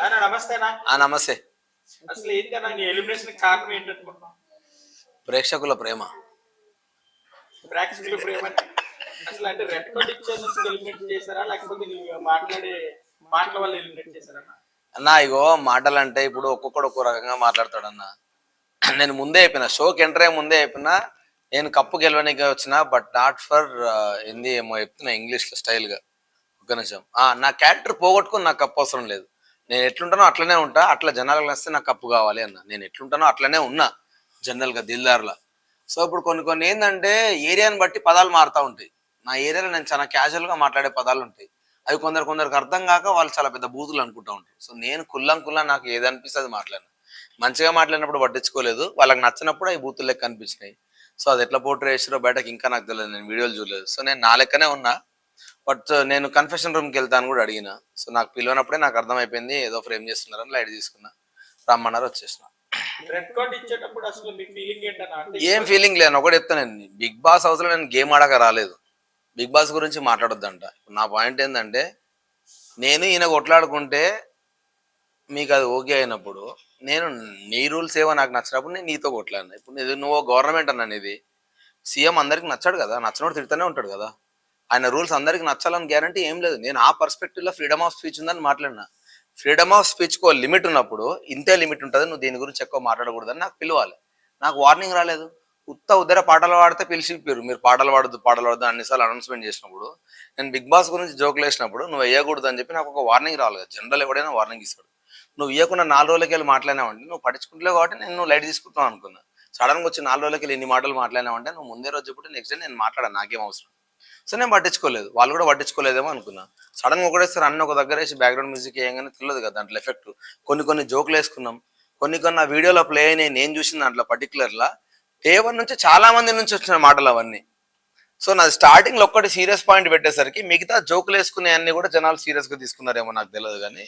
నమస్తేనా నమస్తే అసలు ఎలిమినేషన్ కారణం ప్రేక్షకుల ప్రేమ. ప్రేక్షకుల ప్రేమ అంటే అసలు అంటే రెడ్ కార్డ్ ఇచ్చేందుకు ఎలిమినేట్ చేశారా లేకపోతే నువ్వు మాట్లాడే మాటల వల్ల ఎలిమినేట్ చేశారా? అన్న ఇగో మాటలు అంటే ఇప్పుడు ఒక్కొక్కడు ఒక్కో రకంగా మాట్లాడతాడన్న. నేను ముందే చెప్పిన షోకి ఎంటర్ అయ్యే ముందే చెప్పిన నేను కప్పు గెలవడానికి వచ్చిన బట్ నాట్ ఫర్ హిందీ ఏమో చెప్తున్నా ఇంగ్లీష్లో స్టైల్గా ఒక్క నిమిషం. ఆ, నా క్యారెక్టర్ పోగొట్టుకుని నాకు కప్పు అవసరం లేదు. నేను ఎట్లుంటానో అట్లనే ఉంటా అట్లా జనాలకు నచ్చితే నాకు కప్పు కావాలి అన్న. నేను ఎట్లుంటానో అట్లనే ఉన్నా జనరల్గా దిల్దార్లా. సో ఇప్పుడు కొన్ని కొన్ని ఏంటంటే ఏరియాని బట్టి పదాలు మారుతూ ఉంటాయి. నా ఏరియాలో నేను చాలా క్యాజువల్గా మాట్లాడే పదాలు ఉంటాయి. అవి కొందరు కొందరికి అర్థం కాక వాళ్ళు చాలా పెద్ద బూతులు అనుకుంటా ఉంటారు. సో నేను కుల్లం కుల్లా నాకు ఏది అనిపిస్తే అది మాట్లాడినా. మంచిగా మాట్లాడినప్పుడు పట్టించుకోలేదు. వాళ్ళకి నచ్చినప్పుడు అవి బూతులు లెక్క అనిపించినాయి. సో అది ఎట్లా పోర్ట్రే చేసారో బయటకి ఇంకా నాకు తెలియదు. నేను వీడియోలు చూడలేదు. సో నేను నా లెక్కనే ఉన్నా. బట్ నేను కన్ఫెషన్ రూమ్కి వెళ్తాను కూడా అడిగిన. సో నాకు పిలవనప్పుడే నాకు అర్థమైపోయింది ఏదో ఫ్రేమ్ చేస్తున్నారని లైట్ తీసుకున్నా. రమ్మన్నారు వచ్చేసిన. ఏం ఫీలింగ్ లేదు ఒకటి చెప్తాను బిగ్ బాస్ హౌస్లో నేను గేమ్ ఆడక రాలేదు. బిగ్ బాస్ గురించి మాట్లాడొద్దంట. ఇప్పుడు నా పాయింట్ ఏంటంటే నేను ఈయన కొట్లాడుకుంటే మీకు అది ఓకే అయినప్పుడు నేను నీ రూల్స్ ఏవో నాకు నచ్చినప్పుడు నేను నీతో కొట్లాడినా. ఇప్పుడు నువ్వు గవర్నమెంట్ అన్న ఇది సీఎం అందరికి నచ్చాడు కదా నచ్చినోడు తిడుతూనే ఉంటాడు కదా. ఆయన రూల్స్ అందరికి నచ్చాలని గ్యారంటీ ఏం లేదు. నేను ఆ పర్స్పెక్టివ్లో ఫ్రీడమ్ ఆఫ్ స్పీచ్ ఉందని మాట్లాడినా. ఫ్రీడమ్ ఆఫ్ స్పీచ్ కో లిమిట్ ఉన్నప్పుడు ఇంతే లిమిట్ ఉంటుంది. నువ్వు దీని గురించి ఎక్కువ మాట్లాడకూడదని నాకు పిలవాలి. నాకు వార్నింగ్ రాలేదు. ఉత్త ఉద్దర పాటలు పాడితే పిలిచిపోయారు మీరు పాటలు పాడద్దు పాటలు పాడద్దు అన్నిసార్లు అనౌన్స్మెంట్ చేసినప్పుడు నేను బిగ్ బాస్ గురించి జోకులు వేసినప్పుడు నువ్వు వేయకూడదు అని చెప్పి నాకు ఒక వార్నింగ్ రావాలి జనరల్ ఎవడైనా వార్నింగ్ ఇస్తాడు. నువ్వు ఇవ్వకుండా నాలుగు రోజులకి వెళ్ళి మాట్లాడినావంటే నువ్వు పట్టించుకుంటలేవు కాబట్టి నేను నువ్వు లైట్ తీసుకుంటున్నావు అనుకున్నా. సడన్గా వచ్చి నాలుగు రోజులకి వెళ్ళి ఇన్ని మాటలు మాట్లాడినావంటే నువ్వు ముందే రోజు చెప్పుడు నెక్స్ట్ డే నేను మాట్లాడాను. నాకేం అవసరం. సో నేను పట్టించుకోలేదు. వాళ్ళు కూడా పట్టించుకోలేదేమో అనుకున్నా. సడన్గా ఒకటేసారి అన్ని ఒక దగ్గర వేసి బ్యాక్గ్రౌండ్ మ్యూజిక్ వేయగానే తెలియదు కదా దాంట్లో ఎఫెక్ట్ కొన్ని కొన్ని జోకులు వేసుకున్నాం. కొన్ని కొన్ని వీడియోలో ప్లే అయినాయి. నేను చూసిన దాంట్లో పర్టికులర్లా డే వన్ నుంచి చాలా మంది నుంచి వచ్చిన మాటలు అవన్నీ. సో నాది స్టార్టింగ్లో ఒక్కటి సీరియస్ పాయింట్ పెట్టేసరికి మిగతా జోకులు వేసుకునే అన్ని కూడా జనాలు సీరియస్గా తీసుకున్నారేమో నాకు తెలియదు కానీ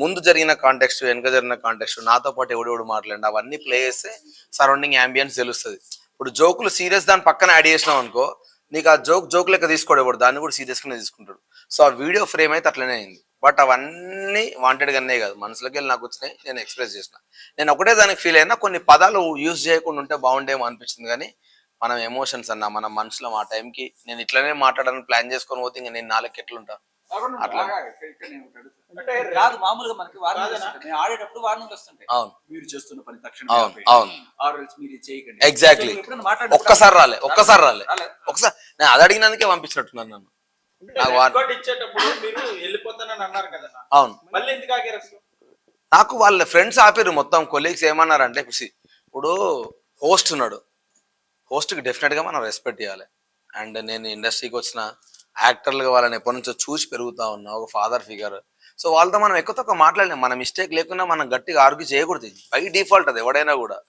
ముందు జరిగిన కాంటెక్స్ట్ వెనక జరిగిన కాంటెక్స్ట్ నాతో పాటు ఎవడెవడు మాట్లాడి అవన్నీ ప్లే చేస్తే సరౌండింగ్ యాంబియన్స్ తెలుస్తుంది. ఇప్పుడు జోకులు సీరియస్ దాని పక్కన యాడ్ చేసినావు అనుకో నీకు ఆ జోక్ జోక్ లెక్క తీసుకోడు ఎవడు. దాన్ని కూడా సీరియస్ గానే తీసుకుంటాడు. సో ఆ వీడియో ఫ్రేమ్ అయితే అట్లనే అయింది. బట్ అవన్నీ వాంటెడ్ గానే కాదు. మనసులోకి వెళ్ళి నాకు వచ్చినాయి. నేను ఎక్స్ప్రెస్ చేసిన. నేను ఒకటే దానికి ఫీల్ అయినా కొన్ని పదాలు యూజ్ చేయకుండా ఉంటే బాగుండేమో అనిపించింది. కానీ మనం ఎమోషన్స్ అన్న మన మనసులో ఆ టైంకి నేను ఇట్లనే మాట్లాడాలని ప్లాన్ చేసుకొని పోతే ఇంకా నేను నాలుగు ఎట్లుంటా అట్లా. అంటే కాదు మామూలుగా మనకి వార్నింగ్ వస్తుంటాయి. మేము ఆడేటప్పుడు వార్నింగ్ వస్తుంటాయి. అవును. మీరు చేస్తున్న పని తక్షణ అవును, అవును. ఆర్ఎల్స్ మీరు ఇది చేయకండి. Exactly. సో ఎప్పుడైనా మాట్లాడినప్పుడు ఒక్కసారి రాలే ఒక్కసారి రాలే. ఒకసారి నేను అది అడిగినందుకే పంపించినట్టున్నాను నన్ను. నాకు రెడ్ వార్- కార్డ్ ఇచ్చేటప్పుడు మీరు వెళ్ళిపోతానని అన్నారు కదా అవును. మళ్ళీ ఎందుకు ఆగారు అసలు? నాకు వాళ్ళ ఫ్రెండ్స్ ఆపిర్రు మొత్తం కొలీగ్స్ ఏమన్నారంటే ఖుషి ఇప్పుడు హోస్ట్ ఉన్నాడు. హోస్ట్కి డెఫినెట్గా మనం రెస్పెక్ట్ ఇవ్వాలి అండ్ నేను ఇండస్ట్రీకి వచ్చిన యాక్టర్లుగా వాళ్ళని ఎప్పటి నుంచో చూసి పెరుగుతా ఉన్నా ఒక ఫాదర్ ఫిగర్ సో వాళ్ళతో మనం ఎక్కువ తక్కువ మాట్లాడలేం. మన మిస్టేక్ లేకుండా మనం గట్టిగా ఆర్గ్యూ చేయకూడదు. బై డిఫాల్ట్ అది ఎవడైనా కూడా.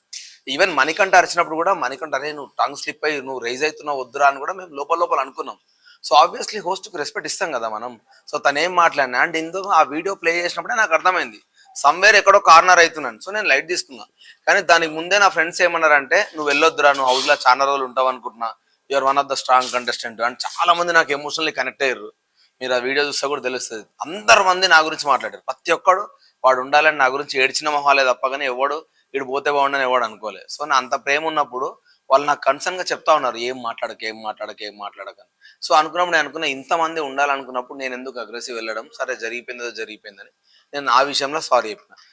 ఈవెన్ మణికంఠ అరిచినప్పుడు కూడా మణికంఠ అరే నువ్వు టంగ్ స్లిప్ అయ్యి నువ్వు రైజ్ అవుతున్నావు వద్దురా అని కూడా మేము లోపల లోపల అనుకున్నాం. సో ఆబ్వియస్లీ హోస్ట్కి రెస్పెక్ట్ ఇస్తాం కదా మనం. సో తను ఏం మాట్లాడినా అండ్ ఇందుకు ఆ వీడియో ప్లే చేసినప్పుడే నాకు అర్థమైంది. సమ్వేర్ ఎక్కడో కార్నర్ అవుతున్నాను. సో నేను లైట్ తీసుకున్నా. కానీ దానికి ముందే నా ఫ్రెండ్స్ ఏమన్నారంటే నువ్వు వెళ్ళొద్దురా నువ్వు హౌస్లో చాలా రోజులు ఉంటావు అనుకుంటున్నా. Your one of the strong contestant and చాలా మంది నాకు ఎమోషనల్లీ కనెక్ట్ అయ్యారు. మీరు ఆ వీడియో చూస్తే కూడా తెలుస్తుంది. అందరు మంది నా గురించి మాట్లాడారు. ప్రతి ఒక్కడు వాడు ఉండాలని నా గురించి ఏడ్చిన మొహాలే తప్ప కానీ ఎవడు వీడు పోతే బాగుండని ఎవడు అనుకోలేదు సో నా అంత ప్రేమ ఉన్నప్పుడు వాళ్ళు నాకు కన్సర్న్గా చెప్తా ఉన్నారు ఏం మాట్లాడక ఏం మాట్లాడక ఏం మాట్లాడక సో అనుకున్నప్పుడు నేను అనుకున్న ఇంతమంది ఉండాలనుకున్నప్పుడు నేను ఎందుకు అగ్రెసివ్ వెళ్ళడం? సరే జరిగిపోయిందో జరిగిపోయిందని. నేను ఆ విషయంలో సారీ చెప్పిన.